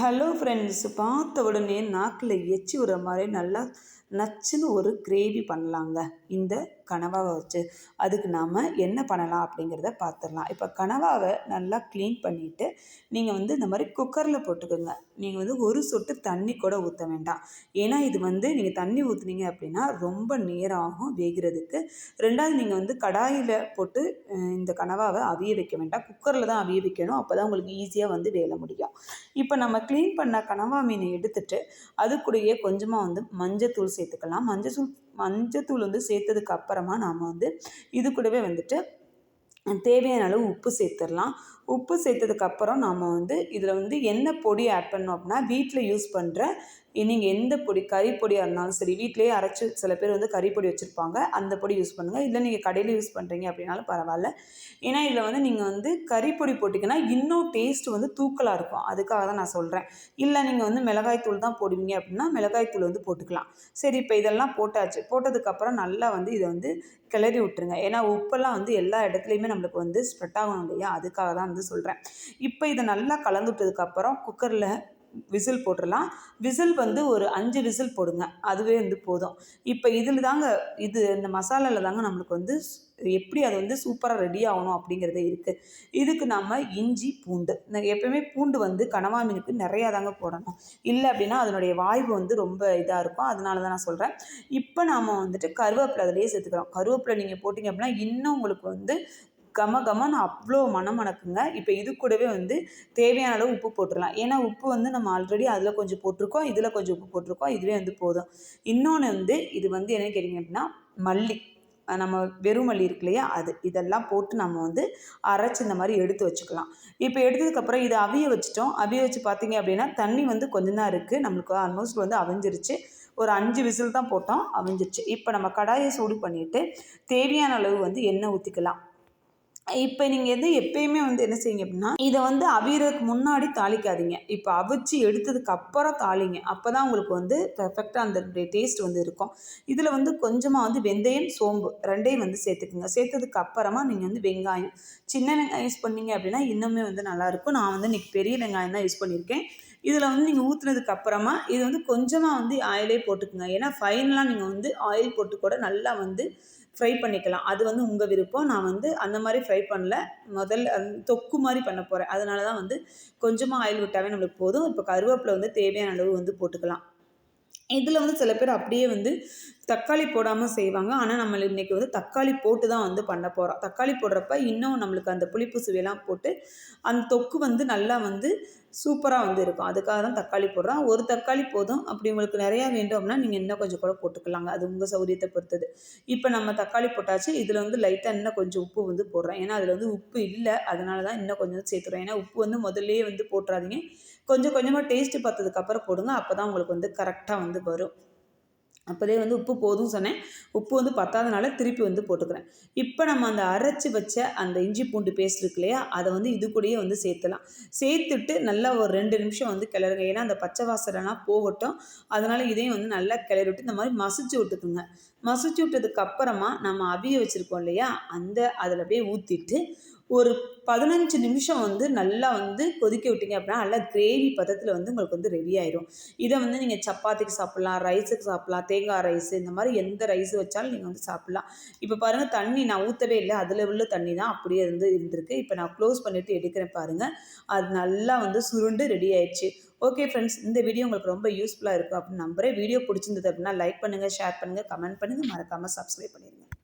Hello friends பார்த்த உடனே நாக்கில் எச்சி விடுற மாதிரி நல்லா நச்சுன்னு ஒரு கிரேவி பண்ணலாங்க. இந்த கனவாவை வச்சு அதுக்கு நாம் என்ன பண்ணலாம் அப்படிங்கிறத பார்த்துடலாம் இப்போ கனவாவை நல்லா க்ளீன் பண்ணிவிட்டு நீங்கள் வந்து இந்த மாதிரி குக்கரில் போட்டுக்கோங்க. நீங்கள் வந்து ஒரு சொட்டு தண்ணி கூட ஊற்ற வேண்டாம். ஏன்னா இது வந்து நீங்கள் தண்ணி ஊற்றுனீங்க அப்படின்னா ரொம்ப நேரம் ஆகும் வேகிறதுக்கு. ரெண்டாவது நீங்கள் வந்து கடாயில் போட்டு இந்த கனவாவை அவிய வைக்க வேண்டாம். குக்கரில் தான் அவிய வைக்கணும். அப்போ தான் உங்களுக்கு ஈஸியாக வந்து வேலை முடியும். இப்போ நம்ம க்ளீன் பண்ண கனவா மீனை எடுத்துட்டு அது கூடயே கொஞ்சமாக வந்து மஞ்சத்தூள் சேர்த்துக்கலாம். மஞ்சத்தூள் மஞ்சத்தூள் வந்து சேர்த்ததுக்கு அப்புறமா நாம் வந்து இது கூடவே வந்துட்டு தேவையான அளவு உப்பு சேர்த்துடலாம். உப்பு சேர்த்ததுக்கப்புறம் நாம் வந்து இதில் வந்து என்ன பொடி ஆட் பண்ணோம் அப்படின்னா வீட்டில் யூஸ் பண்ணுற நீங்கள் எந்த பொடி கறிப்பொடியாக இருந்தாலும் சரி வீட்டிலேயே அரைச்சி சில பேர் வந்து கறிப்பொடி வச்சுருப்பாங்க. அந்த பொடி யூஸ் பண்ணுங்கள் இல்லை நீங்கள் கடையில் யூஸ் பண்ணுறீங்க அப்படின்னாலும் பரவாயில்ல. ஏன்னா இதில் வந்து நீங்கள் வந்து கறிப்பொடி போட்டிங்கன்னா இன்னும் டேஸ்ட் வந்து தூக்கலாக இருக்கும். அதுக்காக தான் நான் சொல்கிறேன் இல்லை நீங்கள் வந்து மிளகாய் தூள் தான் போடுவீங்க அப்படின்னா மிளகாய் தூள் வந்து போட்டுக்கலாம். சரி இப்போ இதெல்லாம் போட்டாச்சு. போட்டதுக்கப்புறம் நல்லா வந்து இதை வந்து கிளறி விட்டுருங்க. ஏன்னா உப்பெல்லாம் வந்து எல்லா இடத்துலையுமே நம்மளுக்கு வந்து ஸ்ப்ரெட் ஆகணும் இல்லையா? அதுக்காக தான் வந்து சொல்கிறேன் இப்போ இதை நல்லா கலந்து விட்டதுக்கப்புறம் குக்கரில் விசில் போட்டுடலாம் விசில் வந்து ஒரு அஞ்சு விசில் போடுங்க. அதுவே வந்து போதும். இப்போ இதில் தாங்க இது இந்த மசாலாவில் தாங்க நம்மளுக்கு வந்து எப்படி அது வந்து சூப்பராக ரெடி ஆகணும் அப்படிங்கிறது இருக்குது இதுக்கு நம்ம இஞ்சி பூண்டு. எப்போயுமே பூண்டு வந்து கனவா மீனுக்கு நிறையா தாங்க போடணும். இல்லை அப்படின்னா அதனுடைய வாய்வு வந்து ரொம்ப இதாக இருக்கும். அதனால தான் நான் சொல்கிறேன் இப்போ நாம் வந்துட்டு கருவேப்பிலை அதிலேயே சேர்த்துக்கிறோம். கருவேப்பிலை நீங்கள் போட்டிங்க அப்படின்னா இன்னும் உங்களுக்கு வந்து கம கமன்னு அவ்வளோ மனம் மணக்குங்க. இப்போ இது கூடவே வந்து தேவையான அளவு உப்பு போட்டுடலாம் ஏன்னா உப்பு வந்து நம்ம ஆல்ரெடி அதில் கொஞ்சம் போட்டிருக்கோம் இதில் கொஞ்சம் உப்பு போட்டிருக்கோம் இதுவே வந்து போதும். இன்னொன்று வந்து இது வந்து என்ன கேட்டிங்க அப்படின்னா மல்லி. நம்ம வெறும் மல்லி இருக்கு இல்லையா அது. இதெல்லாம் போட்டு நம்ம வந்து அரைச்சி இந்த மாதிரி எடுத்து வச்சுக்கலாம். இப்போ எடுத்ததுக்கப்புறம் இதை அவிய வச்சுட்டோம். அவிய வச்சு பார்த்தீங்க அப்படின்னா தண்ணி வந்து கொஞ்சம் தான் இருக்குது நம்மளுக்கு ஆல்மோஸ்ட் வந்து அவிஞ்சிருச்சு. ஒரு அஞ்சு விசில் தான் போட்டோம் அவிஞ்சிருச்சு. இப்போ நம்ம கடாயை சூடு பண்ணிவிட்டு தேவையான அளவு வந்து எண்ணெய் ஊற்றிக்கலாம் இப்போ நீங்கள் எது எப்பயுமே வந்து என்ன செய்யுங்க அப்படின்னா இதை வந்து அவியறதுக்கு முன்னாடி தாளிக்காதீங்க. இப்போ அவிச்சு எடுத்ததுக்கு அப்புறம் தாளிங்க. அப்போ தான் உங்களுக்கு வந்து பெர்ஃபெக்டாக அந்த டேஸ்ட் வந்து இருக்கும். இதில் வந்து கொஞ்சமாக வந்து வெந்தயம் சோம்பு ரெண்டையும் வந்து சேர்த்துக்குங்க. சேர்த்ததுக்கு அப்புறமா நீங்கள் வந்து வெங்காயம். சின்ன வெங்காயம் யூஸ் பண்ணீங்க அப்படின்னா இன்னுமே வந்து நல்லாயிருக்கும் நான் வந்து இன்றைக்கி பெரிய வெங்காயம் தான் யூஸ் பண்ணியிருக்கேன். இதில் வந்து நீங்கள் ஊற்றுனதுக்கு அப்புறமா இது வந்து கொஞ்சமாக வந்து ஆயிலே போட்டுக்குங்க. ஏன்னா ஃபைனலாக நீங்கள் வந்து ஆயில் போட்டு கூட நல்லா வந்து ஃப்ரை பண்ணிக்கலாம். அது வந்து உங்கள் விருப்பம். நான் வந்து அந்த மாதிரி ஃப்ரை பண்ணல. முதல்ல தொக்கு மாதிரி பண்ண போகிறேன் அதனால தான் வந்து கொஞ்சமாக ஆயில் விட்டாவே நம்மளுக்கு போதும். இப்போ கருவேப்பிலை வந்து தேவையான அளவு வந்து போட்டுக்கலாம். இதில் வந்து சில பேர் அப்படியே வந்து தக்காளி போடாமல் செய்வாங்க. ஆனால் நம்ம இன்றைக்கி வந்து தக்காளி போட்டு தான் வந்து பண்ண போகிறோம் தக்காளி போடுறப்ப இன்னும் நம்மளுக்கு அந்த புளிப்பு சுவையெல்லாம் போட்டு அந்த தொக்கு வந்து நல்லா வந்து சூப்பராக வந்து இருக்கும். அதுக்காக தான் தக்காளி போடுறோம். ஒரு தக்காளி போதும். அப்படி உங்களுக்கு நிறையா வேண்டும் அப்படின்னா நீங்கள் இன்னும் கொஞ்சம் கூட போட்டுக்கலாங்க. அது உங்கள் சௌரியத்தை பொறுத்தது. இப்போ நம்ம தக்காளி போட்டாச்சு. இதில் வந்து லைட்டாக இன்னும் கொஞ்சம் உப்பு வந்து போடுறேன் ஏன்னா அதில் வந்து உப்பு இல்லை. அதனால தான் இன்னும் கொஞ்சம் சேர்த்துறோம். ஏன்னா உப்பு வந்து முதல்லையே வந்து போட்டுறாதீங்க. கொஞ்சம் கொஞ்சமாக டேஸ்ட்டு பார்த்ததுக்கப்புறம் போடுங்க. அப்போ தான் உங்களுக்கு வந்து கரெக்டாக வந்து வரும். அப்போதே வந்து உப்பு போதும் சொன்னேன். உப்பு வந்து பத்தாதனால திருப்பி வந்து போட்டுக்கிறேன். இப்போ நம்ம அந்த அரைச்சி வச்ச அந்த இஞ்சி பூண்டு பேஸ்ட் இருக்கு இல்லையா? அதை வந்து இது கூடயே வந்து சேர்த்துலாம். சேர்த்துட்டு நல்லா ஒரு ரெண்டு நிமிஷம் வந்து கிளறுங்க. ஏன்னா அந்த பச்சை வாசனைலாம் போகட்டும். அதனால் இதையும் வந்து நல்லா கிளறி விட்டு இந்த மாதிரி மசிச்சு விட்டுக்குங்க. மசிச்சு விட்டதுக்கு அப்புறமா நம்ம அவிய வச்சுருக்கோம் இல்லையா? அந்த அதில் அப்படியே ஊற்றிட்டு ஒரு பதினஞ்சு நிமிஷம் வந்து நல்லா வந்து கொதிக்க விட்டீங்க அப்படின்னா நல்லா கிரேவி பதத்தில் வந்து உங்களுக்கு வந்து ரெடி ஆயிரும். இதை வந்து நீங்கள் சப்பாத்திக்கு சாப்பிட்லாம் ரைஸுக்கு சாப்பிட்லாம் தேங்காய் ரைஸ் இந்த மாதிரி எந்த ரைஸ் வச்சாலும் நீங்கள் வந்து சாப்பிட்லாம். இப்போ பாருங்கள் தண்ணி நான் ஊற்றவே இல்லை. அதில் உள்ள தண்ணி தான் அப்படியே இருந்து இருந்திருக்கு. இப்போ நான் க்ளோஸ் பண்ணிவிட்டு எடுக்கிறேன் பாருங்கள் அது நல்லா வந்து சுருண்டு ரெடி ஆயிடுச்சு. ஓகே ஃப்ரெண்ட்ஸ் இந்த வீடியோ உங்களுக்கு ரொம்ப யூஸ்ஃபுல்லாக இருக்கும் அப்படின்னு நம்புறேன். வீடியோ பிடிச்சிருந்தது அப்படின்னா லைக் பண்ணுங்கள் ஷேர் பண்ணுங்கள் கமெண்ட் பண்ணுங்கள் மறக்காமல் சப்ஸ்கிரைப் பண்ணிடுங்க.